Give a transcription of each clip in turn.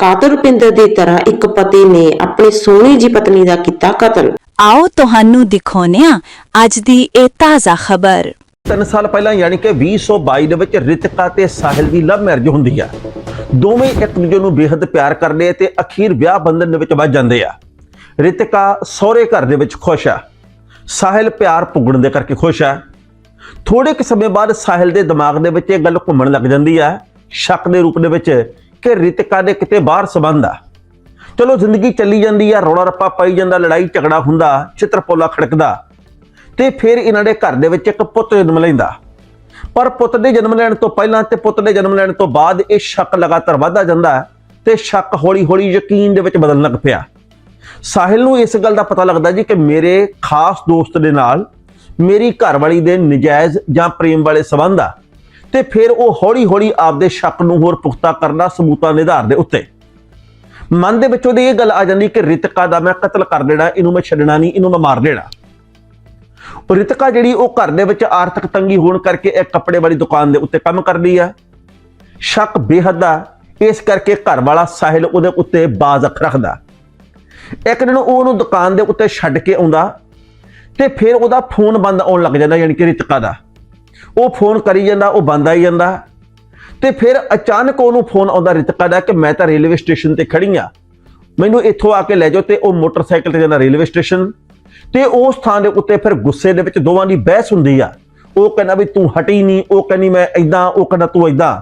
ਕਾਤਲ ਰੁਪਿੰਦਰ ਦੀ ਤਰ੍ਹਾਂ ਇੱਕ ਪਤੀ ਨੇ ਆਪਣੀ ਸੋਹਣੀ ਜੀ ਪਤਨੀ ਦਾ ਕੀਤਾ ਕਤਲ। ਆਓ ਤੁਹਾਨੂੰ ਦਿਖਾਉਂਦੇ ਹਾਂ ਅੱਜ ਦੀ ਇਹ ਤਾਜ਼ਾ ਖਬਰ। ਤਿੰਨ ਸਾਲ ਪਹਿਲਾਂ ਯਾਨੀ ਕਿ 2022 ਦੇ ਵਿੱਚ ਰਿਤਿਕਾ ਤੇ ਸਾਹਿਲ ਦੀ ਲਵ ਮੈਰਿਜ ਹੁੰਦੀ ਆ। ਦੋਵੇਂ ਇੱਕ ਦੂਜੇ ਨੂੰ ਬੇਹੱਦ ਪਿਆਰ ਕਰਦੇ ਤੇ ਅਖੀਰ ਵਿਆਹ ਬੰਧਨ ਦੇ ਵਿੱਚ ਵੱਜ ਜਾਂਦੇ ਆ। ਰਿਤਿਕਾ ਸਹੁਰੇ ਘਰ ਦੇ ਵਿੱਚ ਖੁਸ਼ ਆ। ਸਾਹਿਲ ਪਿਆਰ ਪੁੱਗਣ ਦੇ ਕਰਕੇ ਖੁਸ਼ ਆ। ਥੋੜੇ ਕੁ ਸਮੇਂ ਬਾਅਦ ਸਾਹਿਲ ਦੇ ਦਿਮਾਗ ਦੇ ਵਿੱਚ ਇਹ ਗੱਲ ਘੁੰਮਣ ਲੱਗ ਜਾਂਦੀ ਆ। ਸ਼ੱਕ ਦੇ ਰੂਪ ਦੇ ਵਿੱਚ ਕਿ ਰਿਤਿਕਾ ਦੇ ਕਿਤੇ ਬਾਹਰ ਸਬੰਧ ਆ। ਚਲੋ ਜ਼ਿੰਦਗੀ ਚੱਲੀ ਜਾਂਦੀ ਆ, ਰੌਲਾ ਰੱਪਾ ਪਾਈ ਜਾਂਦਾ, ਲੜਾਈ ਝਗੜਾ ਹੁੰਦਾ ਚਿੱਤਰਪੋਲਾ ਖੜਕਦਾ। ਤੇ ਫਿਰ ਇਹਨਾਂ ਦੇ ਘਰ ਦੇ ਵਿੱਚ ਇੱਕ ਪੁੱਤ ਜਨਮ ਲੈਂਦਾ। ਪਰ ਪੁੱਤ ਦੇ ਜਨਮ ਲੈਣ ਤੋਂ ਪਹਿਲਾਂ ਤੇ ਪੁੱਤ ਦੇ ਜਨਮ ਲੈਣ ਤੋਂ ਬਾਅਦ ਇਹ ਸ਼ੱਕ ਲਗਾਤਾਰ ਵਧਦਾ ਜਾਂਦਾ ਹੈ ਤੇ ਸ਼ੱਕ ਹੌਲੀ-ਹੌਲੀ ਯਕੀਨ ਦੇ ਵਿੱਚ ਬਦਲਣ ਲੱਗ ਪਿਆ। ਸਾਹਿਲ ਨੂੰ ਇਸ ਗੱਲ ਦਾ ਪਤਾ ਲੱਗਦਾ ਜੀ ਕਿ ਮੇਰੇ ਖਾਸ ਦੋਸਤ ਦੇ ਨਾਲ ਮੇਰੀ ਘਰਵਾਲੀ ਦੇ ਨਜਾਇਜ਼ ਜਾਂ ਪ੍ਰੇਮ ਵਾਲੇ ਸਬੰਧ ਆ। ਤੇ ਫਿਰ ਉਹ ਹੌਲੀ-ਹੌਲੀ ਆਪਦੇ ਸ਼ੱਕ ਨੂੰ ਹੋਰ ਪੁਖਤਾ ਕਰਨਾ ਸਬੂਤਾਂ ਦੇ ਆਧਾਰ ਦੇ ਉੱਤੇ। ਮਨ ਦੇ ਵਿੱਚ ਉਹਦੀ ਇਹ ਗੱਲ ਆ ਜਾਂਦੀ ਕਿ ਰਿਤਕਾ ਦਾ ਮੈਂ ਕਤਲ ਕਰ ਦੇਣਾ, ਇਹਨੂੰ ਮੈਂ ਛੱਡਣਾ ਨਹੀਂ, ਇਹਨੂੰ ਮੈਂ ਮਾਰ ਦੇਣਾ। ਉਹ ਰਿਤਕਾ ਜਿਹੜੀ ਉਹ ਘਰ ਦੇ ਵਿੱਚ ਆਰਥਿਕ ਤੰਗੀ ਹੋਣ ਕਰਕੇ ਇੱਕ ਕੱਪੜੇ ਵਾਲੀ ਦੁਕਾਨ ਦੇ ਉੱਤੇ ਕੰਮ ਕਰਦੀ ਆ। ਸ਼ੱਕ ਬੇਹੱਦ ਆ, ਇਸ ਕਰਕੇ ਘਰ ਵਾਲਾ ਸਾਹਿਲ ਉਹਦੇ ਉੱਤੇ ਬਾਜ਼ ਅੱਖ ਰੱਖਦਾ। ਇੱਕ ਦਿਨ ਉਹ ਉਹਨੂੰ ਦੁਕਾਨ ਦੇ ਉੱਤੇ ਛੱਡ ਕੇ ਆਉਂਦਾ ਤੇ ਫਿਰ ਉਹਦਾ ਫੋਨ ਬੰਦ ਆਉਣ ਲੱਗ ਜਾਂਦਾ ਯਾਨੀ ਕਿ ਰਿਤਕਾ ਦਾ। ਉਹ ਫੋਨ ਕਰੀ ਜਾਂਦਾ, ਉਹ ਬੰਦ ਆਈ ਜਾਂਦਾ। ਤੇ ਫਿਰ ਅਚਾਨਕ ਉਹਨੂੰ ਫੋਨ ਆਉਂਦਾ ਰਿਤਕਾ ਦਾ ਕਿ ਮੈਂ ਤਾਂ ਰੇਲਵੇ ਸਟੇਸ਼ਨ ਤੇ ਖੜੀ ਆ। ਮੈਨੂੰ ਇੱਥੋਂ ਆ ਕੇ ਲੈ ਜਾਓ ਤੇ ਉਹ ਮੋਟਰਸਾਈਕਲ ਤੇ ਜਾਂਦਾ ਰੇਲਵੇ ਸਟੇਸ਼ਨ। ਤੇ ਉਸ ਥਾਂ ਦੇ ਉੱਤੇ ਫਿਰ ਗੁੱਸੇ ਦੇ ਵਿੱਚ ਦੋਵਾਂ ਦੀ ਬਹਿਸ ਹੁੰਦੀ ਆ। ਉਹ ਕਹਿੰਦਾ ਵੀ ਤੂੰ ਹਟੀ ਨਹੀਂ ਉਹ ਕਹਿੰਦੀ ਮੈਂ ਇਦਾਂ ਉਹ ਕਹਿੰਦਾ ਤੂੰ ਇਦਾਂ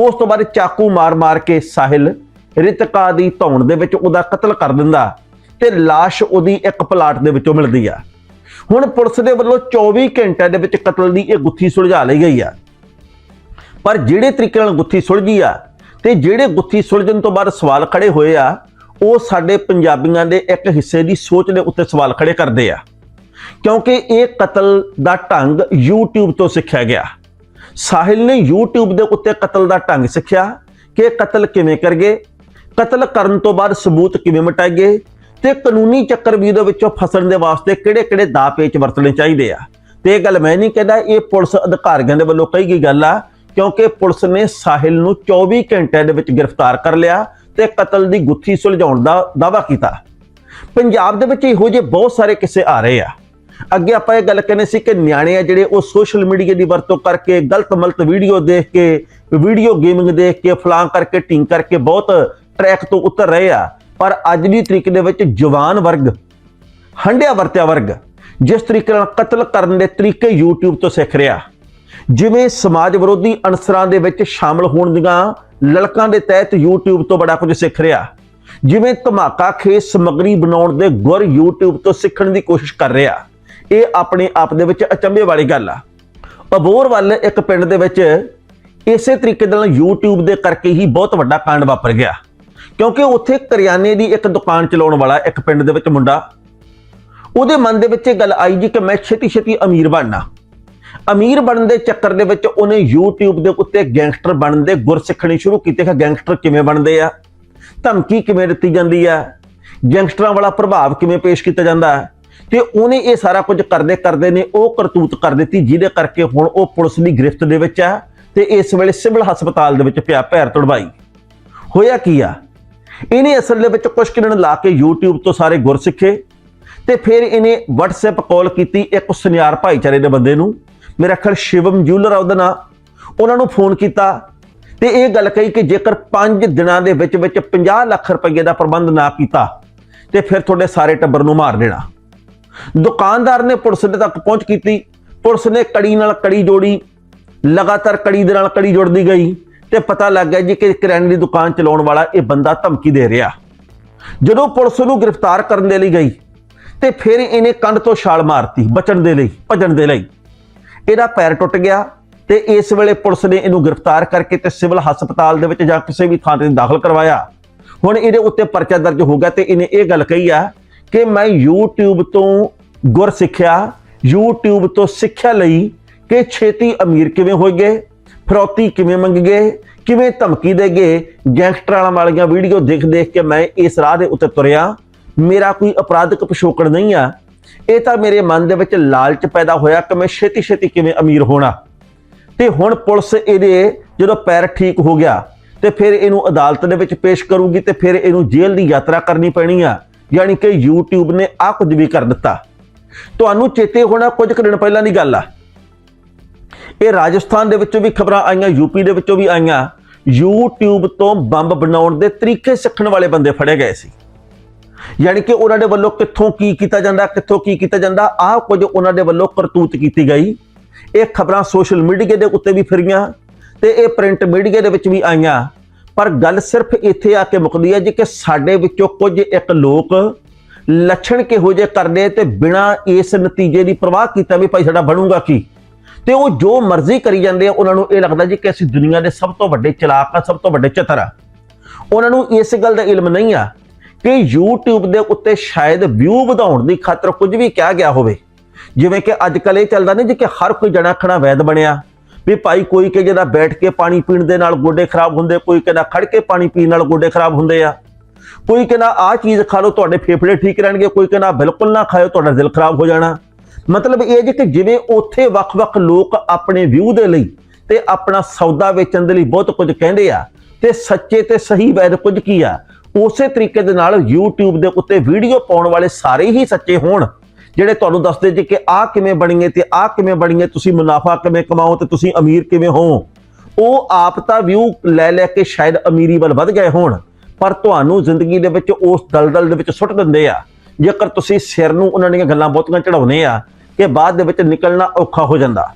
ਉਸ ਤੋਂ ਬਾਅਦ ਚਾਕੂ ਮਾਰ-ਮਾਰ ਕੇ ਸਾਹਿਲ ਰਿਤਕਾ ਦੀ ਧੌਣ ਦੇ ਵਿੱਚ ਉਹਦਾ ਕਤਲ ਕਰ ਦਿੰਦਾ। ਤੇ লাশ ਉਹਦੀ ਇੱਕ ਪਲਾਟ ਦੇ ਵਿੱਚੋਂ ਮਿਲਦੀ ਆ। ਹੁਣ ਪੁਲਿਸ ਦੇ ਵੱਲੋਂ 24 ਘੰਟਿਆਂ ਦੇ ਵਿੱਚ ਕਤਲ ਦੀ ਇਹ ਗੁੱਥੀ ਸੁਲਝਾ ਲਈ ਗਈ ਆ। ਪਰ ਜਿਹੜੇ ਤਰੀਕੇ ਨਾਲ ਗੁੱਥੀ ਸੁਲਝੀ ਆ ਤੇ ਜਿਹੜੇ ਗੁੱਥੀ ਸੁਲਝਣ ਤੋਂ ਬਾਅਦ ਸਵਾਲ ਖੜੇ ਹੋਏ ਆ, ਉਹ ਸਾਡੇ ਪੰਜਾਬੀਆਂ ਦੇ ਇੱਕ ਹਿੱਸੇ ਦੀ ਸੋਚ ਦੇ ਉੱਤੇ ਸਵਾਲ ਖੜੇ ਕਰਦੇ ਆ। ਕਿਉਂਕਿ ਇਹ ਕਤਲ ਦਾ ਢੰਗ YouTube ਤੋਂ ਸਿੱਖਿਆ ਗਿਆ। ਸਾਹਿਲ ਨੇ YouTube ਦੇ ਉੱਤੇ ਕਤਲ ਦਾ ਢੰਗ ਸਿੱਖਿਆ ਕਿ ਕਤਲ ਕਿਵੇਂ ਕਰਗੇ, ਕਤਲ ਕਰਨ ਤੋਂ ਬਾਅਦ ਸਬੂਤ ਕਿਵੇਂ ਮਿਟਾਈਏ ਤੇ ਕਾਨੂੰਨੀ ਚੱਕਰ ਵੀ ਦੇ ਵਿੱਚੋਂ ਫਸਣ ਦੇ ਵਾਸਤੇ ਕਿਹੜੇ-ਕਿਹੜੇ ਦਾ ਪੇਚ ਵਰਤਣੇ ਚਾਹੀਦੇ ਆ। ਤੇ ਇਹ ਗੱਲ ਮੈਂ ਨਹੀਂ ਕਹਿੰਦਾ, ਇਹ ਪੁਲਿਸ ਅਧਿਕਾਰੀਆਂ ਦੇ ਵੱਲੋਂ ਕਹੀ ਗਈ ਗੱਲ ਆ, ਕਿਉਂਕਿ ਪੁਲਿਸ ਨੇ ਸਾਹਿਲ ਨੂੰ 24 ਘੰਟਿਆਂ ਦੇ ਵਿੱਚ ਗ੍ਰਿਫਤਾਰ ਕਰ ਲਿਆ ਤੇ ਕਤਲ ਦੀ ਗੁੱਥੀ ਸੁਲਝਾਉਣ ਦਾ ਦਾਅਵਾ ਕੀਤਾ। ਪੰਜਾਬ ਦੇ ਵਿੱਚ ਇਹੋ ਜਿਹੇ ਬਹੁਤ ਸਾਰੇ ਕਿੱਸੇ ਆ ਰਹੇ ਆ। ਅੱਗੇ ਆਪਾਂ ਇਹ ਗੱਲ ਕਹਿੰਦੇ ਸੀ ਕਿ ਨਿਆਣੇ ਆ ਜਿਹੜੇ ਉਹ ਸੋਸ਼ਲ ਮੀਡੀਆ ਦੀ ਵਰਤੋਂ ਕਰਕੇ ਗਲਤ ਮਲਤ ਵੀਡੀਓ ਦੇਖ ਕੇ ਵੀਡੀਓ ਗੇਮਿੰਗ ਦੇਖ ਕੇ ਫਲਾਂ ਕਰਕੇ ਟਿੰਗ ਕਰਕੇ ਬਹੁਤ ਟਰੈਕ ਤੋਂ ਉਤਰ ਰਹੇ ਆ। ਪਰ ਅੱਜ ਦੀ ਤਰੀਕ ਦੇ ਵਿੱਚ ਜਵਾਨ ਵਰਗ, ਹੰਡਿਆ ਵਰਤਿਆ ਵਰਗ, ਜਿਸ ਤਰੀਕੇ ਨਾਲ ਕਤਲ ਕਰਨ ਦੇ ਤਰੀਕੇ YouTube ਤੋਂ ਸਿੱਖ ਰਿਹਾ, ਜਿਵੇਂ ਸਮਾਜ ਵਿਰੋਧੀ ਅਨਸਰਾਂ ਦੇ ਵਿੱਚ ਸ਼ਾਮਲ ਹੋਣ ਦੀਆਂ ਲਲਕਾਂ ਦੇ ਤਹਿਤ YouTube ਤੋਂ ਬੜਾ ਕੁਝ ਸਿੱਖ ਰਿਹਾ, ਜਿਵੇਂ ਧਮਾਕਾ ਖੇਸ ਸਮਗਰੀ ਬਣਾਉਣ ਦੇ ਗੁਰ YouTube ਤੋਂ ਸਿੱਖਣ ਦੀ ਕੋਸ਼ਿਸ਼ ਕਰ ਰਿਹਾ, ਇਹ ਆਪਣੇ ਆਪ ਦੇ ਵਿੱਚ ਅਚੰਭੇ ਵਾਲੀ ਗੱਲ ਆ। ਅਬੋਰ ਵੱਲ ਇੱਕ ਪਿੰਡ ਦੇ ਵਿੱਚ ਇਸੇ ਤਰੀਕੇ ਨਾਲ YouTube ਦੇ ਕਰਕੇ ਹੀ ਬਹੁਤ ਵੱਡਾ ਕਾਂਡ ਵਾਪਰ ਗਿਆ। ਕਿਉਂਕਿ ਉੱਥੇ ਕਰਿਆਨੇ ਦੀ ਇੱਕ ਦੁਕਾਨ ਚਲਾਉਣ ਵਾਲਾ ਇੱਕ ਪਿੰਡ ਦੇ ਵਿੱਚ ਮੁੰਡਾ। ਉਹਦੇ ਮਨ ਦੇ ਵਿੱਚ ਇਹ ਗੱਲ ਆਈ ਜੀ ਕਿ ਮੈਂ ਛੇਤੀ ਛੇਤੀ ਅਮੀਰ ਬਣਨਾ। ਅਮੀਰ ਬਣਨ ਦੇ ਚੱਕਰ ਦੇ ਵਿੱਚ ਉਹਨੇ YouTube ਦੇ ਉੱਤੇ ਗੈਂਗਸਟਰ ਬਣਨ ਦੇ ਗੁਰ ਸਿੱਖਣੇ ਸ਼ੁਰੂ ਕੀਤੇ ਕਿ ਗੈਂਗਸਟਰ ਕਿਵੇਂ ਬਣਦੇ ਆ, ਧਮਕੀ ਕਿਵੇਂ ਦਿੱਤੀ ਜਾਂਦੀ ਆ, ਗੈਂਗਸਟਰਾਂ ਵਾਲਾ ਪ੍ਰਭਾਵ ਕਿਵੇਂ ਪੇਸ਼ ਕੀਤਾ ਜਾਂਦਾ ਹੈ। ਤੇ ਉਹਨੇ ਇਹ ਸਾਰਾ ਕੁਝ ਕਰਦੇ ਕਰਦੇ ਨੇ ਉਹ ਕਰਤੂਤ ਕਰ ਦਿੱਤੀ, ਜਿਹਦੇ ਕਰਕੇ ਹੁਣ ਉਹ ਪੁਲਿਸ ਦੀ ਗ੍ਰਿਫਤ ਦੇ ਵਿੱਚ ਆ ਤੇ ਇਸ ਵੇਲੇ ਸਿਵਲ ਹਸਪਤਾਲ ਦੇ ਵਿੱਚ ਪਿਆ, ਪੈਰ ਤੜਵਾਈ। ਹੋਇਆ ਕੀ ਆ? ਇਹਨੇ ਅਸਲ ਦੇ ਵਿੱਚ ਕੁਝ ਕਿਰਨ ਲਾ ਕੇ YouTube ਤੋਂ ਸਾਰੇ ਗੁਰ ਸਿੱਖੇ ਤੇ ਫਿਰ ਇਹਨੇ WhatsApp ਕਾਲ ਕੀਤੀ ਇੱਕ ਸੁਨਿਆਰ ਭਾਈਚਾਰੇ ਦੇ ਬੰਦੇ ਨੂੰ। ਮੇਰਾ ਖਿਆਲ ਸ਼ਿਵਮ ਜੂਲਰ ਆ ਉਹਦਾ ਨਾਂ। ਉਹਨਾਂ ਨੂੰ ਫੋਨ ਕੀਤਾ ਤੇ ਇਹ ਗੱਲ ਕਹੀ ਕਿ ਜੇਕਰ 5 ਦਿਨਾਂ ਦੇ ਵਿੱਚ ਵਿੱਚ 50 ਲੱਖ ਰੁਪਏ ਦਾ ਪ੍ਰਬੰਧ ਨਾ ਕੀਤਾ ਤੇ ਫਿਰ ਤੁਹਾਡੇ ਸਾਰੇ ਟੱਬਰ ਨੂੰ ਮਾਰ ਦੇਣਾ। ਦੁਕਾਨਦਾਰ ਨੇ ਪੁਲਿਸ ਦੇ ਤੱਕ ਪਹੁੰਚ ਕੀਤੀ। ਪੁਲਿਸ ਨੇ ਕੜੀ ਨਾਲ ਕੜੀ ਜੋੜੀ, ਲਗਾਤਾਰ ਕੜੀ ਦੇ ਨਾਲ ਕੜੀ ਜੋੜਦੀ ਗਈ। ਤੇ ਪਤਾ ਲੱਗ ਗਿਆ ਜੀ ਕਿ ਕਰਿਆਨੇ ਦੀ ਦੁਕਾਨ ਚਲਾਉਣ ਵਾਲਾ ਇਹ ਬੰਦਾ ਧਮਕੀ ਦੇ ਰਿਹਾ। ਜਦੋਂ ਪੁਲਿਸ ਨੂੰ ਗ੍ਰਿਫਤਾਰ ਕਰਨ ਦੇ ਲਈ ਗਈ, ਤੇ ਫਿਰ ਇਹਨੇ ਕੰਧ ਤੋਂ ਛਾਲ ਮਾਰਤੀ ਬਚਣ ਦੇ ਲਈ, ਭੱਜਣ ਦੇ ਲਈ। ਇਹਦਾ ਪੈਰ ਟੁੱਟ ਗਿਆ ਤੇ ਇਸ ਵੇਲੇ ਪੁਲਿਸ ਨੇ ਇਹਨੂੰ ਗ੍ਰਿਫਤਾਰ ਕਰਕੇ ਤੇ ਸਿਵਲ ਹਸਪਤਾਲ ਦੇ ਵਿੱਚ ਜਾਂ ਕਿਸੇ ਵੀ ਥਾਂ ਤੇ ਦਾਖਲ ਕਰਵਾਇਆ। ਹੁਣ ਇਹਦੇ ਉੱਤੇ ਪਰਚਾ ਦਰਜ ਹੋ ਗਿਆ ਤੇ ਇਹਨੇ ਇਹ ਗੱਲ ਕਹੀ ਆ ਕਿ ਮੈਂ YouTube ਤੋਂ ਗੁਰ ਸਿੱਖਿਆ, YouTube ਤੋਂ ਸਿੱਖਿਆ ਲਈ ਕਿ ਛੇਤੀ ਅਮੀਰ ਕਿਵੇਂ ਹੋਈਏ, ਫਰੌਤੀ ਕਿਵੇਂ ਮੰਗੀਏ ਕਿਵੇਂ ਧਮਕੀ ਦੇ ਗਏ ਗੈਂਗਸਟਰਾਂ ਵਾਲੀਆਂ ਵੀਡੀਓ ਦੇਖ ਦੇਖ ਕੇ ਮੈਂ ਇਸ ਰਾਹ ਦੇ ਉੱਤੇ ਤੁਰਿਆ। ਮੇਰਾ ਕੋਈ ਅਪਰਾਧਿਕ ਪਿਛੋਕੜ ਨਹੀਂ ਆ। ਇਹ ਤਾਂ ਮੇਰੇ ਮਨ ਦੇ ਵਿੱਚ ਲਾਲਚ ਪੈਦਾ ਹੋਇਆ ਕਿ ਮੈਂ ਛੇਤੀ ਛੇਤੀ ਕਿਵੇਂ ਅਮੀਰ ਹੋਣਾ। ਤੇ ਹੁਣ ਪੁਲਿਸ ਇਹਦੇ ਜਦੋਂ ਪੈਰ ਠੀਕ ਹੋ ਗਿਆ, ਤੇ ਫਿਰ ਇਹਨੂੰ ਅਦਾਲਤ ਦੇ ਵਿੱਚ ਪੇਸ਼ ਕਰੂਗੀ ਤੇ ਫਿਰ ਇਹਨੂੰ ਜੇਲ੍ਹ ਦੀ ਯਾਤਰਾ ਕਰਨੀ ਪੈਣੀ ਆ। ਯਾਨੀ ਕਿ YouTube ਨੇ ਆ ਕੁਝ ਵੀ ਕਰ ਦਿੱਤਾ। ਤੁਹਾਨੂੰ ਚੇਤੇ ਹੋਣਾ ਕੁਝ ਕੁ ਦਿਨ ਪਹਿਲਾਂ ਦੀ ਗੱਲ ਆ। ਇਹ ਰਾਜਸਥਾਨ ਦੇ ਵਿੱਚੋਂ ਵੀ ਖਬਰਾਂ ਆਈਆਂ ਯੂਪੀ ਦੇ ਵਿੱਚੋਂ ਵੀ ਆਈਆਂ। YouTube ਤੋਂ ਬੰਬ ਬਣਾਉਣ ਦੇ ਤਰੀਕੇ ਸਿੱਖਣ ਵਾਲੇ ਬੰਦੇ ਫੜੇ ਗਏ ਸੀ। ਯਾਨੀ ਕਿ ਉਹਨਾਂ ਦੇ ਵੱਲੋਂ ਕਿੱਥੋਂ ਕੀ ਕੀਤਾ ਜਾਂਦਾ, ਕਿੱਥੋਂ ਕੀ ਕੀਤਾ ਜਾਂਦਾ, ਆਹ ਕੁਝ ਉਹਨਾਂ ਦੇ ਵੱਲੋਂ ਕਰਤੂਤ ਕੀਤੀ ਗਈ। ਇਹ ਖਬਰਾਂ ਸੋਸ਼ਲ ਮੀਡੀਆ ਦੇ ਉੱਤੇ ਵੀ ਫਿਰੀਆਂ ਤੇ ਇਹ ਪ੍ਰਿੰਟ ਮੀਡੀਆ ਦੇ ਵਿੱਚ ਵੀ ਆਈਆਂ। ਪਰ ਗੱਲ ਸਿਰਫ ਇੱਥੇ ਆ ਕੇ ਮੁੱਕਦੀ ਹੈ ਜੀ ਕਿ ਸਾਡੇ ਵਿੱਚੋਂ ਕੁਝ ਇੱਕ ਲੋਕ ਲੱਛਣ ਕਿਹੋ ਜਿਹੇ ਕਰਦੇ ਤੇ ਬਿਨਾਂ ਇਸ ਨਤੀਜੇ ਦੀ ਪਰਵਾਹ ਕੀਤਾ ਵੀ ਭਾਈ ਸਾਡਾ ਬਣੂਗਾ ਕੀ? ਤੇ ਉਹ ਜੋ ਮਰਜ਼ੀ ਕਰੀ ਜਾਂਦੇ ਆ, ਉਹਨਾਂ ਨੂੰ ਇਹ ਲੱਗਦਾ ਜੀ ਕਿ ਅਸੀਂ ਦੁਨੀਆ ਦੇ ਸਭ ਤੋਂ ਵੱਡੇ ਚਲਾਕ ਆ, ਸਭ ਤੋਂ ਵੱਡੇ ਚਤਰ ਆ। ਉਹਨਾਂ ਨੂੰ ਇਸ ਗੱਲ ਦਾ ਇਲਮ ਨਹੀਂ ਆ ਕਿ YouTube ਦੇ ਉੱਤੇ ਸ਼ਾਇਦ ਵਿਊ ਵਧਾਉਣ ਦੀ ਖਾਤਰ ਕੁਝ ਵੀ ਕਿਹਾ ਗਿਆ ਹੋਵੇ। ਜਿਵੇਂ ਕਿ ਅੱਜ ਕੱਲ ਇਹ ਚੱਲਦਾ ਨਹੀਂ ਜੀ ਕਿ ਹਰ ਕੋਈ ਜਣਾ ਖਣਾ ਵੈਦ ਬਣਿਆ। ਵੀ ਭਾਈ ਕੋਈ ਕਿ ਜਿਹਦਾ ਬੈਠ ਕੇ ਪਾਣੀ ਪੀਣ ਦੇ ਨਾਲ ਗੋਡੇ ਖਰਾਬ ਹੁੰਦੇ, ਕੋਈ ਕਹਿੰਦਾ ਖੜ ਕੇ ਪਾਣੀ ਪੀਣ ਨਾਲ ਗੋਡੇ ਖਰਾਬ ਹੁੰਦੇ ਆ। ਕੋਈ ਕਹਿੰਦਾ ਆਹ ਚੀਜ਼ ਖਾ ਲਓ, ਤੁਹਾਡੇ ਫੇਫੜੇ ਠੀਕ ਰਹਿਣਗੇ, ਕੋਈ ਕਹਿੰਦਾ ਬਿਲਕੁਲ ਨਾ ਖਾਓ ਤੁਹਾਡਾ ਦਿਲ ਖਰਾਬ ਹੋ ਜਾਣਾ। ਮਤਲਬ ਇਹ ਜੀ ਕਿ ਜਿਵੇਂ ਉੱਥੇ ਵੱਖ-ਵੱਖ ਲੋਕ ਆਪਣੇ ਵਿਊ ਦੇ ਲਈ ਤੇ ਆਪਣਾ ਸੌਦਾ ਵੇਚਣ ਦੇ ਲਈ ਬਹੁਤ ਕੁਝ ਕਹਿੰਦੇ ਆ, ਤੇ ਸੱਚੇ ਤੇ ਸਹੀ ਵੈਦ ਕੁਝ ਕੀ ਆ, ਉਸੇ ਤਰੀਕੇ ਦੇ ਨਾਲ YouTube ਦੇ ਉੱਤੇ ਵੀਡੀਓ ਪਾਉਣ ਵਾਲੇ ਸਾਰੇ ਹੀ ਸੱਚੇ ਹੋਣ, ਜਿਹੜੇ ਤੁਹਾਨੂੰ ਦੱਸਦੇ ਜੀ ਕਿ ਆਹ ਕਿਵੇਂ ਬਣੀਏ ਤੇ ਆਹ ਕਿਵੇਂ ਬਣੀਏ, ਤੁਸੀਂ ਮੁਨਾਫਾ ਕਿਵੇਂ ਕਮਾਓ ਤੇ ਤੁਸੀਂ ਅਮੀਰ ਕਿਵੇਂ ਹੋ। ਉਹ ਆਪ ਤਾਂ ਵਿਊ ਲੈ ਲੈ ਕੇ ਸ਼ਾਇਦ ਅਮੀਰੀ ਵੱਲ ਵੱਧ ਗਏ ਹੋਣ, ਪਰ ਤੁਹਾਨੂੰ ਜ਼ਿੰਦਗੀ ਦੇ ਵਿੱਚ ਉਸ ਦਲਦਲ ਦੇ ਵਿੱਚ ਸੁੱਟ ਦਿੰਦੇ ਆ। ਜੇਕਰ ਤੁਸੀਂ ਸਿਰ ਨੂੰ ਉਹਨਾਂ ਦੀਆਂ ਗੱਲਾਂ ਬਹੁਤੀਆਂ ਚੜਾਉਨੇ ਆ ਕਿ ਬਾਅਦ ਦੇ ਵਿੱਚ ਨਿਕਲਣਾ ਔਖਾ ਹੋ ਜਾਂਦਾ।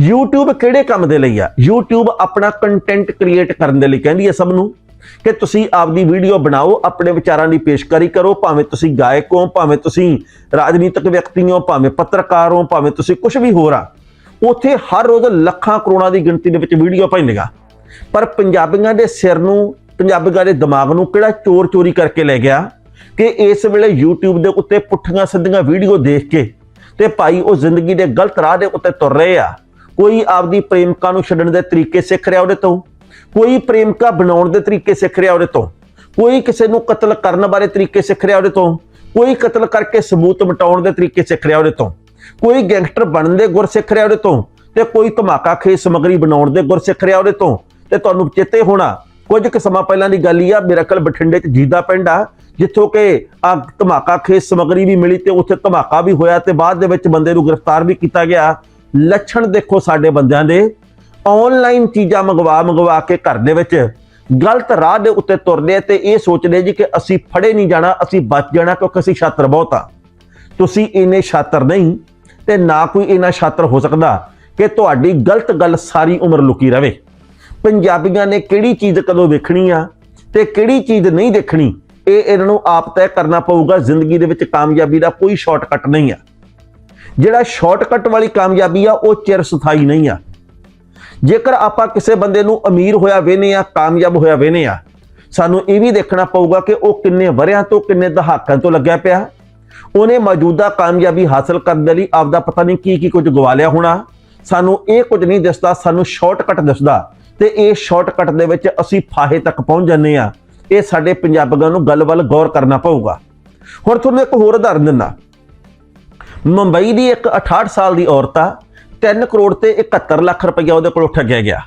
YouTube ਕਿਹੜੇ ਕੰਮ ਦੇ ਲਈ ਆ? YouTube ਆਪਣਾ ਕੰਟੈਂਟ ਕ੍ਰੀਏਟ ਕਰਨ ਦੇ ਲਈ ਕਹਿੰਦੀ ਹੈ ਸਭ ਨੂੰ ਕਿ ਤੁਸੀਂ ਆਪਦੀ ਵੀਡੀਓ ਬਣਾਓ, ਆਪਣੇ ਵਿਚਾਰਾਂ ਦੀ ਪੇਸ਼ਕਾਰੀ ਕਰੋ, ਭਾਵੇਂ ਤੁਸੀਂ ਗਾਇਕ ਹੋ, ਭਾਵੇਂ ਤੁਸੀਂ ਰਾਜਨੀਤਿਕ ਵਿਅਕਤੀ ਹੋ, ਭਾਵੇਂ ਪੱਤਰਕਾਰ ਹੋ, ਭਾਵੇਂ ਤੁਸੀਂ ਕੁਝ ਵੀ ਹੋਰ ਆ, ਉੱਥੇ ਹਰ ਰੋਜ਼ ਲੱਖਾਂ ਕਰੋੜਾਂ ਦੀ ਗਿਣਤੀ ਦੇ ਵਿੱਚ ਵੀਡੀਓ ਪੈਂਦੀਆਂ ਪਰ ਪੰਜਾਬੀਆਂ ਦੇ ਸਿਰ ਨੂੰ, ਪੰਜਾਬੀਆਂ ਦੇ ਦਿਮਾਗ ਨੂੰ ਕਿਹੜਾ ਚੋਰ ਚੋਰੀ ਕਰਕੇ ਲੈ ਗਿਆ ਕਿ ਇਸ ਵੇਲੇ YouTube ਦੇ ਉੱਤੇ ਪੁੱਠੀਆਂ ਸਿੱਧੀਆਂ ਵੀਡੀਓ ਦੇਖ ਕੇ ਤੇ ਭਾਈ ਉਹ ਜ਼ਿੰਦਗੀ ਦੇ ਗਲਤ ਰਾਹ ਦੇ ਉੱਤੇ ਤੁਰ ਰਹੇ ਆ। ਕੋਈ ਆਪਦੀ ਪ੍ਰੇਮਿਕਾ ਨੂੰ ਛੱਡਣ ਦੇ ਤਰੀਕੇ ਸਿੱਖ ਰਿਹਾ ਉਹਦੇ ਤੋਂ? ਕੋਈ ਪ੍ਰੇਮਿਕਾ ਬਣਾਉਣ ਦੇ ਤਰੀਕੇ ਸਿੱਖ ਰਿਹਾ ਉਹਦੇ ਤੋਂ? ਕੋਈ ਕਿਸੇ ਨੂੰ ਕਤਲ ਕਰਨ ਬਾਰੇ ਤਰੀਕੇ ਸਿੱਖ ਰਿਹਾ ਉਹਦੇ ਤੋਂ? ਕੋਈ ਕਤਲ ਕਰਕੇ ਸਬੂਤ ਮਿਟਾਉਣ ਦੇ ਤਰੀਕੇ ਸਿੱਖ ਰਿਹਾ ਉਹਦੇ ਤੋਂ? ਕੋਈ ਗੈਂਗਸਟਰ ਬਣਨ ਦੇ ਗੁਰ ਸਿੱਖ ਰਿਹਾ ਉਹਦੇ ਤੋਂ? ਤੇ ਕੋਈ ਧਮਾਕਾ ਖੇਸ ਸਮਗਰੀ ਬਣਾਉਣ ਦੇ ਗੁਰ ਸਿੱਖ ਰਿਹਾ ਉਹਦੇ ਤੋਂ? ਤੇ ਤੁਹਾਨੂੰ ਚੇਤੇ ਹੋਣਾ, ਕੁਝ ਕੁ ਸਮਾਂ ਪਹਿਲਾਂ ਦੀ ਗੱਲ ਹੀ ਆ, ਮੇਰਾ ਮਿਰਕਲ ਬਠਿੰਡੇ ਚ ਜੀਦਾ ਪਿੰਡ ਆ। ਜਿੱਥੋਂ ਕਿ ਆ ਧਮਾਕਾ ਖੇਸ ਸਮਗਰੀ ਵੀ ਮਿਲੀ ਤੇ ਉੱਥੇ ਧਮਾਕਾ ਵੀ ਹੋਇਆ ਤੇ ਬਾਅਦ ਦੇ ਵਿੱਚ ਬੰਦੇ ਨੂੰ ਗ੍ਰਿਫਤਾਰ ਵੀ ਕੀਤਾ ਗਿਆ। ਲੱਛਣ ਦੇਖੋ ਸਾਡੇ ਬੰਦਿਆਂ ਦੇ। ਆਨਲਾਈਨ ਚੀਜ਼ਾਂ ਮੰਗਵਾ ਮੰਗਵਾ ਕੇ ਘਰ ਦੇ ਵਿੱਚ ਗਲਤ ਰਾਹ ਦੇ ਉੱਤੇ ਤੁਰਦੇ ਆ ਤੇ ਇਹ ਸੋਚਦੇ ਜੀ ਕਿ ਅਸੀਂ ਫੜੇ ਨਹੀਂ ਜਾਣਾ, ਅਸੀਂ ਬਚ ਜਾਣਾ ਕਿਉਂਕਿ ਅਸੀਂ ਛਾਤਰ ਬਹੁਤ ਆ। ਤੁਸੀਂ ਇੰਨੇ ਛਾਤਰ ਨਹੀਂ ਤੇ ਨਾ ਕੋਈ ਇੰਨਾ ਛਾਤਰ ਹੋ ਸਕਦਾ ਕਿ ਤੁਹਾਡੀ ਗਲਤ ਗੱਲ ਸਾਰੀ ਉਮਰ ਲੁਕੀ ਰਵੇ। ਪੰਜਾਬੀਆਂ ਨੇ ਕਿਹੜੀ ਚੀਜ਼ ਕਦੋਂ ਵੇਖਣੀ ਆ ਤੇ ਕਿਹੜੀ ਚੀਜ਼ ਨਹੀਂ ਦੇਖਣੀ? ਇਹ ਇਹਨਾਂ ਨੂੰ ਆਪ ਤੈਅ ਕਰਨਾ ਪਊਗਾ, ਜ਼ਿੰਦਗੀ ਦੇ ਵਿੱਚ ਕਾਮਯਾਬੀ ਦਾ ਕੋਈ ਸ਼ਾਰਟਕਟ ਨਹੀਂ ਆ। ਜਿਹੜਾ ਸ਼ਾਰਟਕਟ ਵਾਲੀ ਕਾਮਯਾਬੀ ਆ, ਉਹ ਚਿਰ ਸਥਾਈ ਨਹੀਂ ਆ। ਜੇਕਰ ਆਪਾਂ ਕਿਸੇ ਬੰਦੇ ਨੂੰ ਅਮੀਰ ਹੋਇਆ ਵੇਨੇ ਆ, ਕਾਮਯਾਬ ਹੋਇਆ ਵੇਨੇ ਆ, ਸਾਨੂੰ ਇਹ ਵੀ ਦੇਖਣਾ ਪਊਗਾ ਕਿ ਉਹ ਕਿੰਨੇ ਵਰਿਆਂ ਤੋਂ, ਕਿੰਨੇ ਦਹਾਕਿਆਂ ਤੋਂ ਲੱਗਿਆ ਪਿਆ। ਉਹਨੇ ਮੌਜੂਦਾ ਕਾਮਯਾਬੀ ਹਾਸਲ ਕਰਨ ਦੇ ਲਈ ਆਪਦਾ ਪਤਾ ਨਹੀਂ ਕੀ ਕੀ ਕੁਝ ਗਵਾ ਲਿਆ ਹੋਣਾ। ਸਾਨੂੰ ਇਹ ਕੁਝ ਨਹੀਂ ਦਿਸਦਾ, ਸਾਨੂੰ ਸ਼ਾਰਟਕਟ ਦਿਸਦਾ। ਤੇ ਇਹ ਸ਼ਾਰਟਕਟ ਦੇ ਵਿੱਚ ਅਸੀਂ ਫਾਹੇ ਤੱਕ ਪਹੁੰਚ ਜਾਂਦੇ ਆ। ਇਹ ਸਾਡੇ ਪੰਜਾਬੀਆਂ ਨੂੰ ਗੱਲ ਵੱਲ ਗੌਰ ਕਰਨਾ ਪਊਗਾ। ਹੁਣ ਤੁਹਾਨੂੰ ਇੱਕ ਹੋਰ ਉਦਾਹਰਨ ਦਿੰਦਾ। ਮੁੰਬਈ ਦੀ ਇੱਕ 68 ਸਾਲ ਦੀ ਔਰਤ ਆ 3 ਕਰੋੜ ਤੇ 71 ਲੱਖ ਰੁਪਈਆ ਉਹਦੇ ਕੋਲੋਂ ਠੱਗਿਆ ਗਿਆ।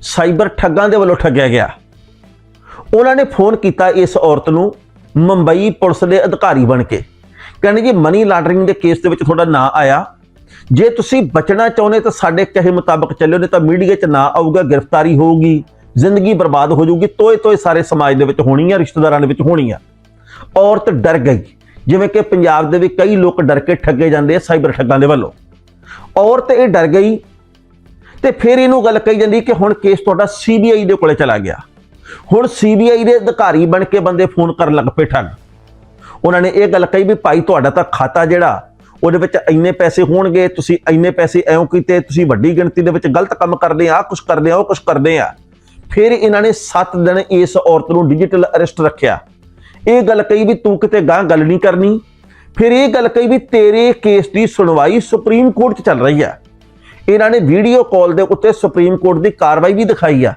ਸਾਈਬਰ ਠੱਗਾਂ ਦੇ ਵੱਲੋਂ ਠੱਗਿਆ ਗਿਆ। ਉਹਨਾਂ ਨੇ ਫੋਨ ਕੀਤਾ ਇਸ ਔਰਤ ਨੂੰ ਮੁੰਬਈ ਪੁਲਿਸ ਦੇ ਅਧਿਕਾਰੀ ਬਣ ਕੇ। ਕਹਿੰਦੇ ਜੀ ਮਨੀ ਲਾਂਡਰਿੰਗ ਦੇ ਕੇਸ ਦੇ ਵਿੱਚ ਤੁਹਾਡਾ ਨਾਂ ਆਇਆ। ਜੇ ਤੁਸੀਂ ਬਚਣਾ ਚਾਹੁੰਦੇ ਤਾਂ ਸਾਡੇ ਕਹੇ ਮੁਤਾਬਕ ਚੱਲਿਓ, ਨਹੀਂ ਤਾਂ ਮੀਡੀਆ 'ਚ ਨਾ ਆਊਗਾ, ਗ੍ਰਿਫਤਾਰੀ ਹੋਊਗੀ। ਜ਼ਿੰਦਗੀ ਬਰਬਾਦ ਹੋ ਜਾਊਗੀ ਤੋਏ ਤੋਏ ਸਾਰੇ ਸਮਾਜ ਦੇ ਵਿੱਚ ਹੋਣੀ ਆ ਰਿਸ਼ਤੇਦਾਰਾਂ ਦੇ ਵਿੱਚ ਹੋਣੀ ਆ ਔਰਤ ਡਰ ਗਈ। ਜਿਵੇਂ ਕਿ ਪੰਜਾਬ ਦੇ ਵੀ ਕਈ ਲੋਕ ਡਰ ਕੇ ਠੱਗੇ ਜਾਂਦੇ ਆ ਸਾਈਬਰ ਠੱਗਾਂ ਦੇ ਵੱਲੋਂ। ਔਰਤ ਇਹ ਡਰ ਗਈ ਤੇ ਫਿਰ ਇਹਨੂੰ ਗੱਲ ਕਹੀ ਜਾਂਦੀ ਕਿ ਹੁਣ ਕੇਸ ਤੁਹਾਡਾ ਸੀਬੀਆਈ ਦੇ ਕੋਲੇ ਚਲਾ ਗਿਆ। ਹੁਣ ਸੀਬੀਆਈ ਦੇ ਅਧਿਕਾਰੀ ਬਣ ਕੇ ਬੰਦੇ ਫੋਨ ਕਰਨ ਲੱਗ ਪਏ ਠੱਗ। ਉਹਨਾਂ ਨੇ ਇਹ ਗੱਲ ਕਹੀ ਵੀ ਭਾਈ ਤੁਹਾਡਾ ਤਾਂ ਖਾਤਾ ਜਿਹੜਾ, ਉਹਦੇ ਵਿੱਚ ਇੰਨੇ ਪੈਸੇ ਹੋਣਗੇ, ਤੁਸੀਂ ਇੰਨੇ ਪੈਸੇ ਐਉਂ ਕੀਤੇ, ਤੁਸੀਂ ਵੱਡੀ ਗਿਣਤੀ ਦੇ ਵਿੱਚ ਗਲਤ ਕੰਮ ਕਰਦੇ ਆ ਕੁਝ ਕਰਦੇ ਆ, ਉਹ ਕੁਝ ਕਰਦੇ ਆ। ਫਿਰ ਇਹਨਾਂ ਨੇ 7 ਦਿਨ ਇਸ ਔਰਤ ਨੂੰ ਡਿਜੀਟਲ ਅਰੈਸਟ ਰੱਖਿਆ। ਇਹ ਗੱਲ ਕਹੀ ਵੀ ਤੂੰ ਕਿਤੇ ਗਾਂ ਗੱਲ ਨਹੀਂ ਕਰਨੀ। ਫਿਰ ਇਹ ਗੱਲ ਕਹੀ ਵੀ ਤੇਰੇ ਕੇਸ ਦੀ ਸੁਣਵਾਈ ਸੁਪਰੀਮ ਕੋਰਟ 'ਚ ਚੱਲ ਰਹੀ ਆ। ਇਹਨਾਂ ਨੇ ਵੀਡੀਓ ਕਾਲ ਦੇ ਉੱਤੇ ਸੁਪਰੀਮ ਕੋਰਟ ਦੀ ਕਾਰਵਾਈ ਵੀ ਦਿਖਾਈ ਆ।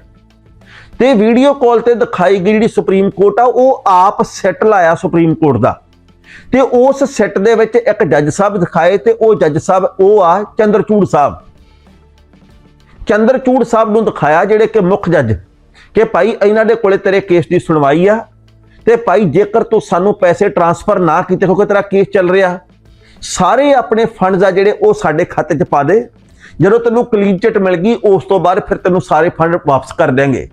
ਤੇ ਵੀਡੀਓ ਕਾਲ ਤੇ ਦਿਖਾਈ ਗਈ ਜਿਹੜੀ ਸੁਪਰੀਮ ਕੋਰਟ ਆ, ਉਹ ਆਪ ਸੈੱਟ ਲਾਇਆ ਸੁਪਰੀਮ ਕੋਰਟ ਦਾ। ਤੇ ਉਸ ਸੈੱਟ ਦੇ ਵਿੱਚ ਇੱਕ ਜੱਜ ਸਾਹਿਬ ਦਿਖਾਏ ਤੇ ਉਹ ਜੱਜ ਸਾਹਿਬ ਉਹ ਆ ਚੰਦਰਚੂੜ ਸਾਹਿਬ। ਚੰਦਰਚੂੜ ਸਾਹਿਬ ਨੂੰ ਦਿਖਾਇਆ ਜਿਹੜੇ ਕਿ ਮੁੱਖ ਜੱਜ ਕਿ ਭਾਈ ਇਹਨਾਂ ਦੇ ਕੋਲੇ ਤੇਰੇ ਕੇਸ ਦੀ ਸੁਣਵਾਈ ਆ ਤੇ ਭਾਈ ਜੇਕਰ ਤੂੰ ਸਾਨੂੰ ਪੈਸੇ ਟ੍ਰਾਂਸਫਰ ਨਾ ਕੀਤੇ, ਕਿਉਂਕਿ ਤੇਰਾ ਕੇਸ ਚੱਲ ਰਿਹਾ, ਸਾਰੇ ਆਪਣੇ ਫੰਡਸ ਆ ਜਿਹੜੇ ਉਹ ਸਾਡੇ ਖਾਤੇ 'ਚ ਪਾ ਦੇ। ਜਦੋਂ ਤੈਨੂੰ ਕਲੀਨ ਚਿੱਟ ਮਿਲ ਗਈ, ਉਸ ਤੋਂ ਬਾਅਦ ਫਿਰ ਤੈਨੂੰ ਸਾਰੇ ਫੰਡ ਵਾਪਸ ਕਰ ਦੇਾਂਗੇ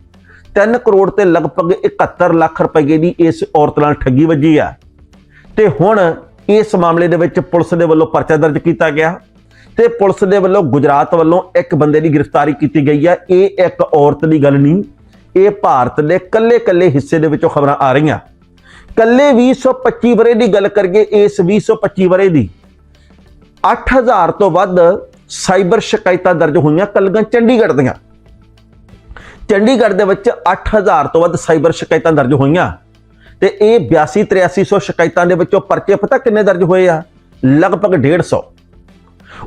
3 ਕਰੋੜ ਤੇ ਲਗਭਗ 71 ਲੱਖ ਰੁਪਏ ਦੀ ਇਸ ਔਰਤ ਨਾਲ ਠੱਗੀ ਵੱਜੀ ਆ। ਤੇ ਹੁਣ ਇਸ ਮਾਮਲੇ ਦੇ ਵਿੱਚ ਪੁਲਿਸ ਦੇ ਵੱਲੋਂ ਪਰਚਾ ਦਰਜ ਕੀਤਾ ਗਿਆ। ਤੇ ਪੁਲਿਸ ਦੇ ਵੱਲੋਂ ਗੁਜਰਾਤ ਵੱਲੋਂ ਇੱਕ ਬੰਦੇ ਦੀ ਗ੍ਰਿਫਤਾਰੀ ਕੀਤੀ ਗਈ ਹੈ ਇਹ ਇੱਕ ਔਰਤ ਦੀ ਗੱਲ ਨਹੀਂ, ਇਹ ਭਾਰਤ ਦੇ ਕੱਲੇ-ਕੱਲੇ ਹਿੱਸੇ ਦੇ ਵਿੱਚੋਂ ਖਬਰਾਂ ਆ ਰਹੀਆਂ। ਕੱਲੇ 2025 ਬਰੇ ਦੀ ਗੱਲ ਕਰੀਏ, ਇਸ 2025 ਬਰੇ ਦੀ। 8000 ਤੋਂ ਵੱਧ ਸਾਈਬਰ ਸ਼ਿਕਾਇਤਾਂ ਦਰਜ ਹੋਈਆਂ ਕੱਲ੍ਹਾਂ ਚੰਡੀਗੜ੍ਹ ਦੀਆਂ। ਚੰਡੀਗੜ੍ਹ ਦੇ ਵਿੱਚ 8000 ਤੋਂ ਵੱਧ ਸਾਈਬਰ ਸ਼ਿਕਾਇਤਾਂ ਦਰਜ ਹੋਈਆਂ। ਤੇ ਇਹ 82 8300 ਸ਼ਿਕਾਇਤਾਂ ਦੇ ਵਿੱਚੋਂ ਪਰਚੇ ਪਤਾ ਕਿੰਨੇ ਦਰਜ ਹੋਏ ਆ? ਲਗਭਗ 150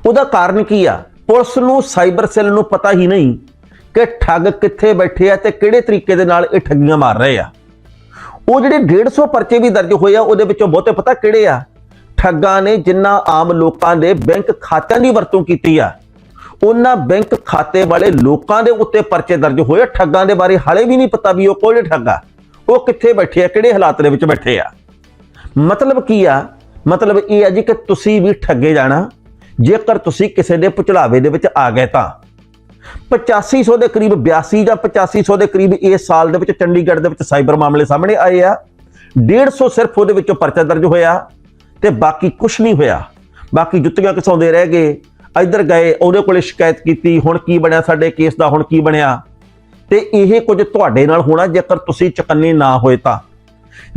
ਉਹਦਾ ਕਾਰਨ ਕੀ ਆ? ਪੁਲਿਸ ਨੂੰ, ਸਾਈਬਰ ਸੈੱਲ ਨੂੰ ਪਤਾ ਹੀ ਨਹੀਂ ਕਿ ਠੱਗ ਕਿੱਥੇ ਬੈਠੇ ਆ ਤੇ ਕਿਹੜੇ ਤਰੀਕੇ ਦੇ ਨਾਲ ਇਹ ਠੱਗੀਆਂ ਮਾਰ ਰਹੇ ਆ। ਉਹ ਜਿਹੜੇ 150 ਪਰਚੇ ਵੀ ਦਰਜ ਹੋਏ ਆ, ਉਹਦੇ ਵਿੱਚੋਂ ਬਹੁਤੇ ਪਤਾ ਕਿਹੜੇ ਆ? ਠੱਗਾਂ ਨੇ ਜਿਨ੍ਹਾਂ ਆਮ ਲੋਕਾਂ ਦੇ ਬੈਂਕ ਖਾਤਿਆਂ ਦੀ ਵਰਤੋਂ ਕੀਤੀ ਆ, ਉਹਨਾਂ ਬੈਂਕ ਖਾਤੇ ਵਾਲੇ ਲੋਕਾਂ ਦੇ ਉੱਤੇ ਪਰਚੇ ਦਰਜ ਹੋਏ ਆ। ਠੱਗਾਂ ਦੇ ਬਾਰੇ ਹਾਲੇ ਵੀ ਨਹੀਂ ਪਤਾ ਵੀ ਉਹ ਕੋਲੇ ਠੱਗਾ ਉਹ ਕਿੱਥੇ ਬੈਠੇ ਆ, ਕਿਹੜੇ ਹਾਲਾਤ ਦੇ ਵਿੱਚ ਬੈਠੇ ਆ। ਮਤਲਬ ਕੀ ਆ? ਮਤਲਬ ਇਹ ਆ ਜੀ ਕਿ ਤੁਸੀਂ ਵੀ ਠੱਗੇ ਜਾਣਾ ਜੇਕਰ ਤੁਸੀਂ ਕਿਸੇ ਦੇ ਪੁਚਲਾਵੇ ਦੇ ਵਿੱਚ ਆ ਗਏ ਤਾਂ 8500 ਦੇ ਕਰੀਬ 82 ਜਾਂ 8500 ਦੇ ਕਰੀਬ ਇਸ ਸਾਲ ਦੇ ਵਿੱਚ ਚੰਡੀਗੜ੍ਹ ਦੇ ਵਿੱਚ ਸਾਈਬਰ ਮਾਮਲੇ ਸਾਹਮਣੇ ਆਏ ਆ। 150 ਸਿਰਫ ਉਹਦੇ ਵਿੱਚੋਂ ਪਰਚਾ ਦਰਜ ਹੋਇਆ ਤੇ ਬਾਕੀ ਕੁਝ ਨਹੀਂ ਹੋਇਆ। ਬਾਕੀ ਜੁੱਤੀਆਂ ਘਸਾਉਂਦੇ ਰਹਿ ਗਏ? ਇੱਧਰ ਗਏ, ਉਹਦੇ ਕੋਲੇ ਸ਼ਿਕਾਇਤ ਕੀਤੀ, ਹੁਣ ਕੀ ਬਣਿਆ ਸਾਡੇ ਕੇਸ ਦਾ, ਹੁਣ ਕੀ ਬਣਿਆ? ਤੇ ਇਹ ਕੁਝ ਤੁਹਾਡੇ ਨਾਲ ਹੋਣਾ, ਜੇਕਰ ਤੁਸੀਂ ਚਕੰਨੇ ਨਾ ਹੋਏ ਤਾਂ।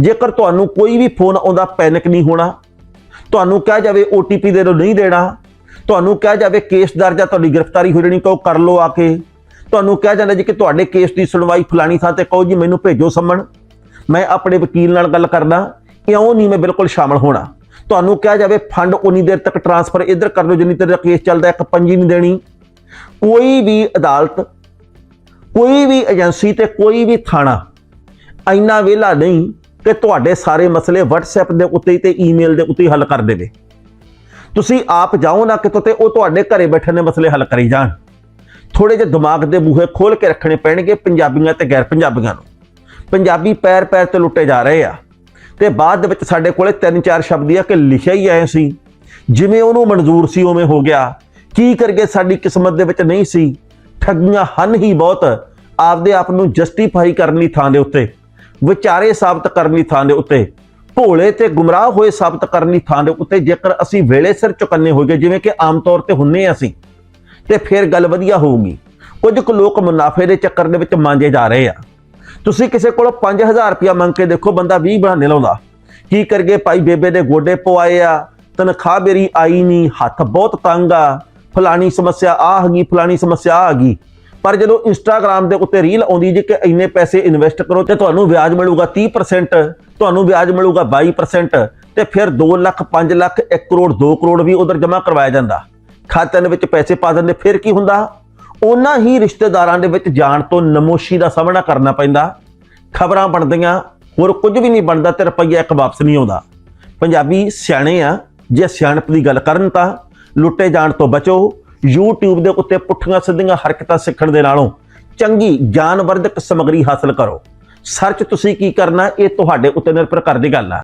ਜੇਕਰ ਤੁਹਾਨੂੰ ਕੋਈ ਵੀ ਫੋਨ ਆਉਂਦਾ, ਪੈਨਿਕ ਨਹੀਂ ਹੋਣਾ। ਤੁਹਾਨੂੰ ਕਿਹਾ ਜਾਵੇ OTP ਦੇ ਦਿਓ, ਨਹੀਂ ਦੇਣਾ। ਤੁਹਾਨੂੰ ਕਿਹਾ ਜਾਵੇ ਕੇਸ ਦਰਜ ਆ, ਤੁਹਾਡੀ ਗ੍ਰਿਫਤਾਰੀ ਹੋ ਜਾਣੀ, ਕਹੋ ਕਰ ਲਓ ਆ ਕੇ। ਤੁਹਾਨੂੰ ਕਿਹਾ ਜਾਂਦਾ ਜੀ ਕਿ ਤੁਹਾਡੇ ਕੇਸ ਦੀ ਸੁਣਵਾਈ ਫਲਾਣੀ ਥਾਂ ਤੇ ਕਹੋ ਜੀ, ਮੈਨੂੰ ਭੇਜੋ ਸੰਮਣ। ਮੈਂ ਆਪਣੇ ਵਕੀਲ ਨਾਲ ਗੱਲ ਕਰਦਾ ਇਉਂ ਨਹੀਂ ਮੈਂ ਬਿਲਕੁਲ ਸ਼ਾਮਲ ਹੋਣਾ? ਤੁਹਾਨੂੰ ਕਿਹਾ ਜਾਵੇ ਫੰਡ ਉਨੀ ਦੇਰ ਤੱਕ ਟ੍ਰਾਂਸਫਰ ਇੱਧਰ ਕਰ ਲਓ ਜਿੰਨੀ ਦੇਰ ਦਾ ਕੇਸ ਚੱਲਦਾ, ਇੱਕ ਪੰਜੀ ਨਹੀਂ ਦੇਣੀ। ਕੋਈ ਵੀ ਅਦਾਲਤ, ਕੋਈ ਵੀ ਏਜੰਸੀ ਤੇ ਕੋਈ ਵੀ ਥਾਣਾ ਇੰਨਾ ਵਿਹਲਾ ਨਹੀਂ ਕਿ ਤੁਹਾਡੇ ਸਾਰੇ ਮਸਲੇ WhatsApp ਦੇ ਉੱਤੇ ਤੇ ਈਮੇਲ ਦੇ ਉੱਤੇ ਹੀ ਹੱਲ ਕਰ ਦੇਵੇ। ਤੁਸੀਂ ਆਪ ਜਾਓ ਨਾ ਕਿਤੋਂ ਤੇ ਉਹ ਤੁਹਾਡੇ ਘਰੇ ਬੈਠੇ ਨੇ ਮਸਲੇ ਹੱਲ ਕਰੀ ਜਾਣ। ਥੋੜੇ ਜਿਹੇ ਦਿਮਾਗ ਦੇ ਬੂਹੇ ਖੋਲ ਕੇ ਰੱਖਣੇ ਪੈਣਗੇ ਪੰਜਾਬੀਆਂ ਤੇ ਗੈਰ ਪੰਜਾਬੀਆਂ ਨੂੰ। ਪੰਜਾਬੀ ਪੈਰ ਪੈਰ ਤੇ ਲੁੱਟੇ ਜਾ ਰਹੇ ਆ। ਤੇ ਬਾਅਦ ਦੇ ਵਿੱਚ ਸਾਡੇ ਕੋਲੇ ਤਿੰਨ ਚਾਰ ਸ਼ਬਦ ਆ ਕਿ ਲਿਖਿਆ ਹੀ ਆਏ ਸੀ। ਜਿਵੇਂ ਉਹਨੂੰ ਮਨਜ਼ੂਰ ਸੀ ਉਵੇਂ ਹੋ ਗਿਆ। ਕੀ ਕਰਕੇ ਸਾਡੀ ਕਿਸਮਤ ਦੇ ਵਿੱਚ ਨਹੀਂ ਸੀ। ਠੱਗੀਆਂ ਹਨ ਹੀ ਬਹੁਤ। ਆਪਦੇ ਆਪ ਨੂੰ ਜਸਟੀਫਾਈ ਕਰਨ ਲਈ ਥਾਂ ਦੇ ਉੱਤੇ। ਵਿਚਾਰੇ ਸਾਬਤ ਕਰਨ ਲਈ ਥਾਂ ਦੇ ਉੱਤੇ। ਭੋਲੇ ਤੇ ਗੁੰਮਰਾਹ ਹੋਏ ਸਾਬਤ ਕਰਨ ਦੀ ਥਾਂ ਦੇ ਉੱਤੇ ਜੇਕਰ ਅਸੀਂ ਵੇਲੇ ਸਿਰ ਚੁਕੰਨੇ ਹੋਈਏ, ਜਿਵੇਂ ਕਿ ਆਮ ਤੌਰ ਤੇ ਹੁੰਨੇ ਅਸੀਂ, ਤੇ ਫਿਰ ਗੱਲ ਵਧੀਆ ਹੋਊਗੀ। ਕੁਝ ਕੁ ਲੋਕ ਮੁਨਾਫੇ ਦੇ ਚੱਕਰ ਦੇ ਵਿੱਚ ਮਾਂਜੇ ਜਾ ਰਹੇ ਆ। ਤੁਸੀਂ ਕਿਸੇ ਕੋਲੋਂ 5000 ਰੁਪਇਆ ਮੰਗ ਕੇ ਦੇਖੋ, ਬੰਦਾ 20 ਬਹਾਨੇ ਲਾਉਂਦਾ। ਕੀ ਕਰਗੇ? ਭਾਈ ਬੇਬੇ ਦੇ ਗੋਡੇ ਪਵਾਏ ਆ, ਤਨਖਾਹ ਮੇਰੀ ਆਈ ਨਹੀਂ, ਹੱਥ ਬਹੁਤ ਤੰਗ ਆ, ਫਲਾਣੀ ਸਮੱਸਿਆ ਆ ਹੈਗੀ ਫਲਾਣੀ ਸਮੱਸਿਆ ਆ ਹੈਗੀ ਪਰ ਜਦੋਂ ਇੰਸਟਾਗ੍ਰam ਦੇ ਉੱਤੇ ਰੀਲ ਆਉਂਦੀ ਜੀ ਕਿ ਇੰਨੇ ਪੈਸੇ ਇਨਵੈਸਟ ਕਰੋ ਤੇ ਤੁਹਾਨੂੰ ਵਿਆਜ ਮਿਲੂਗਾ 30% ਤੁਹਾਨੂੰ ਵਿਆਜ ਮਿਲੂਗਾ 22% ਤੇ ਫਿਰ 2 ਲੱਖ 5 ਲੱਖ 1 ਕਰੋੜ 2 ਕਰੋੜ ਵੀ ਉਧਰ ਜਮ੍ਹਾਂ ਕਰਵਾਇਆ ਜਾਂਦਾ। ਖਾਤਿਆਂ ਦੇ ਵਿੱਚ ਪੈਸੇ ਪਾ ਦਿੰਦੇ, ਫਿਰ ਕੀ ਹੁੰਦਾ? ਉਹਨਾਂ ਹੀ ਰਿਸ਼ਤੇਦਾਰਾਂ ਦੇ ਵਿੱਚ ਜਾਣ ਤੋਂ ਨਮੋਸ਼ੀ ਦਾ ਸਾਹਮਣਾ ਕਰਨਾ ਪੈਂਦਾ। ਖਬਰਾਂ ਬਣਦੀਆਂ, ਹੋਰ ਕੁਝ ਵੀ ਨਹੀਂ ਬਣਦਾ ਤੇ ਰੁਪਈਆ ਇੱਕ ਵਾਪਸ ਨਹੀਂ ਆਉਂਦਾ। ਪੰਜਾਬੀ ਸਿਆਣੇ ਆ, ਜੇ ਸਿਆਣਪ ਦੀ ਗੱਲ ਕਰਨ ਤਾਂ ਲੁੱਟੇ ਜਾਣ ਤੋਂ ਬਚੋ YouTube ਦੇ ਉੱਤੇ ਪੁੱਠੀਆਂ ਸਿੱਧੀਆਂ ਹਰਕਤਾਂ ਸਿੱਖਣ ਦੇ ਨਾਲੋਂ ਚੰਗੀ ਗਿਆਨਵਰਧਕ ਸਮੱਗਰੀ ਹਾਸਲ ਕਰੋ। ਸਰਚ ਤੁਸੀਂ ਕੀ ਕਰਨਾ, ਇਹ ਤੁਹਾਡੇ ਉੱਤੇ ਨਿਰਭਰ ਕਰਦੀ ਗੱਲ ਆ।